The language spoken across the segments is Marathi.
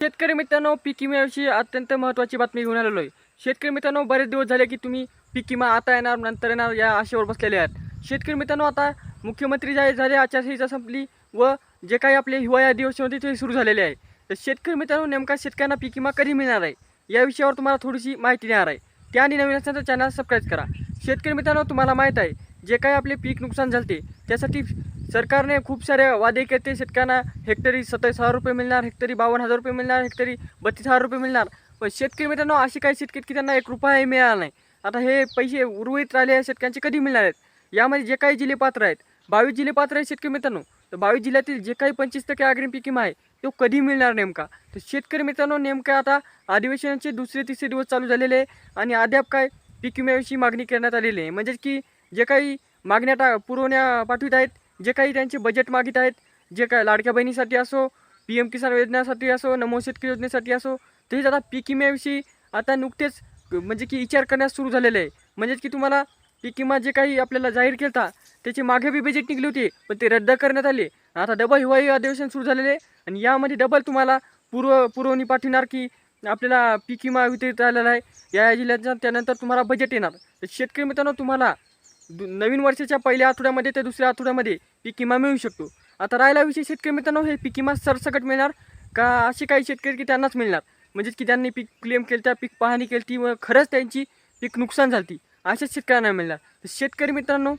शेतकरी मित्रांनो पीक विम्याविषयी अत्यंत महत्त्वाची बातमी घेऊन आलेलो आहे. शेतकरी मित्रांनो बरेच दिवस झाले की तुम्ही पीक विमा आता येणार नंतर येणार या आशेवर बसलेले आहेत. शेतकरी मित्रांनो आता मुख्यमंत्री जाहीर झाले आचारसंहिता संपली व जे काही आपले हिवाळी अधिवेशन होते ते सुरू झालेले आहे. तर शेतकरी मित्रांनो नेमका शेतकऱ्यांना पीक विमा कधी मिळणार आहे? या विषयावर तुम्हाला थोडीशी माहिती देणार आहे. त्या आणि नवीन असल्याचं चॅनल सबस्क्राईब करा. शेतकरी मित्रांनो तुम्हाला माहीत आहे जे काही आपले पीक नुकसान झालते त्यासाठी सरकारने खूप सारे वादे केले. शेतकऱ्यांना हेक्टरी सत्तावीस हजार रुपये मिळणार हेक्टरी बावन्न हजार रुपये मिळणार हेक्टरी बत्तीस हजार रुपये मिळणार. पण शेतकरी मित्रांनो असे काही शेतकरी की त्यांना एक रुपयाही मिळाला नाही. आता हे पैसे उर्वरित राहिले शेतकऱ्यांचे कधी मिळणार आहेत? यामध्ये जे काही जिल्हे पात्र आहेत बावीस जिल्हे पात्र आहेत शेतकरी मित्रांनो. तर बावीस जिल्ह्यातील जे काही पंचवीस टक्के अग्रिम पीक विमा आहे तो कधी मिळणार नेमका? तर शेतकरी मित्रांनो नेमका आता अधिवेशनाचे दुसरे तिसरे दिवस चालू झालेले आहे आणि अद्याप काय पीक विम्याविषयी मागणी करण्यात आलेली आहे. म्हणजेच की जे काही मागण्या टा पुरवण्या पाठवित आहेत जे काही त्यांचे बजेट मागित आहेत जे काय लाडक्या बहिणीसाठी असो पी एम किसान योजनेसाठी असो नमो शेतकरी योजनेसाठी असो तेच आता पीक विम्याविषयी आता नुकतेच म्हणजे की विचार करण्यास सुरू झालेले आहे. म्हणजेच की तुम्हाला पीक विमा जे काही आपल्याला जाहीर केला त्याची मागे बी बजेट निघली होती पण ते रद्द करण्यात आले. आता डबल हिवाळी अधिवेशन सुरू झालेले आहे आणि यामध्ये डबल तुम्हाला पूर्व पुरवणी पाठविणार की आपल्याला पीक विमा वितरित राहिलेला आहे. या या जिल्ह्याचा त्यानंतर तुम्हाला बजेट येणार. तर शेतकरी मित्रांनो तुम्हाला दु नवीन वर्षाच्या पहिल्या आठवड्यामध्ये ते दुसऱ्या आठवड्यामध्ये पीक विमा मिळू शकतो. आता राहिला विषय शेतकरी मित्रांनो हे पीक विमा सरसकट मिळणार का असे काही शेतकरी की त्यांनाच मिळणार? म्हणजेच की त्यांनी पीक क्लेम केलं त्या पीक पाहणी केली ती व खरंच त्यांची पीक नुकसान झाली अशाच शेतकऱ्यांना मिळणार. शेतकरी मित्रांनो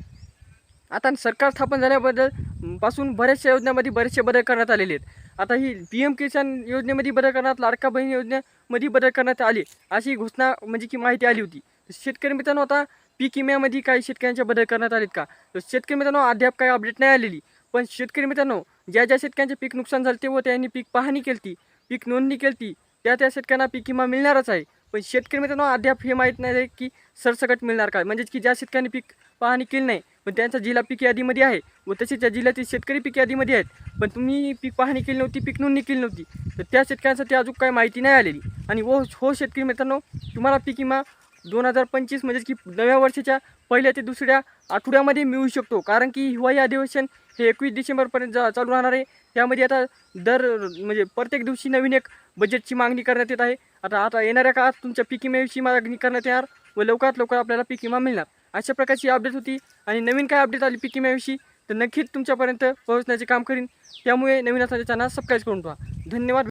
आता सरकार स्थापन झाल्याबद्दलपासून बऱ्याचशा योजनेमध्ये बरेचसे बदल करण्यात आलेले आहेत. आता ही पी एम किसान योजनेमध्ये बदल करण्यात लाडका बहीण योजनेमध्ये बदल करण्यात आले अशी घोषणा म्हणजे की माहिती आली होती. शेतकरी मित्रांनो आता पीक विम्यामध्ये काही शेतकऱ्यांच्या बदल करण्यात आलेत का? तर शेतकरी मित्रांनो अद्याप काही अपडेट नाही आलेली. पण शेतकरी मित्रांनो ज्या ज्या शेतकऱ्यांचे पीक नुकसान झाले व त्यांनी पीक पाहणी केली पीक नोंदणी केली त्या त्या शेतकऱ्यांना पीक विमा मिळणारच आहे. पण शेतकरी मित्रांनो अद्याप हे माहीत नाही आहे की सरसकट मिळणार काय. म्हणजेच की ज्या शेतकऱ्यांनी पीक पाहणी केली नाही पण त्यांचा जिल्हा पीक यादीमध्ये आहे व तसेच त्या जिल्ह्यातील शेतकरी पीक यादीमध्ये आहेत. पण तुम्ही पीक पाहणी केली नव्हती पीक नोंदणी केली नव्हती तर त्या शेतकऱ्यांसाठी अजून काही माहिती नाही आलेली. आणि व हो शेतकरी मित्रांनो तुम्हाला पीक विमा दोन हजार पंचवीस म्हणजेच की नव्या वर्षाच्या पहिल्या ते दुसऱ्या आठवड्यामध्ये मिळू शकतो. कारण की हिवाळी अधिवेशन हे एकवीस डिसेंबरपर्यंत जा चालू राहणार आहे. त्यामध्ये आता दर म्हणजे प्रत्येक दिवशी नवीन एक बजेटची मागणी करण्यात येत आहे. आता आता येणाऱ्या काळात तुमच्या पीक विम्याविषयी मागणी करण्यात येणार व लवकरात लवकर आपल्याला पीक विमा मिळणार. अशा प्रकारची अपडेट होती आणि नवीन काय अपडेट आली पीक विम्याविषयी तर नक्कीच तुमच्यापर्यंत पोहोचण्याचे काम करीन. त्यामुळे नवीन असण्याच्या चॅनल सबस्क्राईब करून ठेवा. धन्यवाद.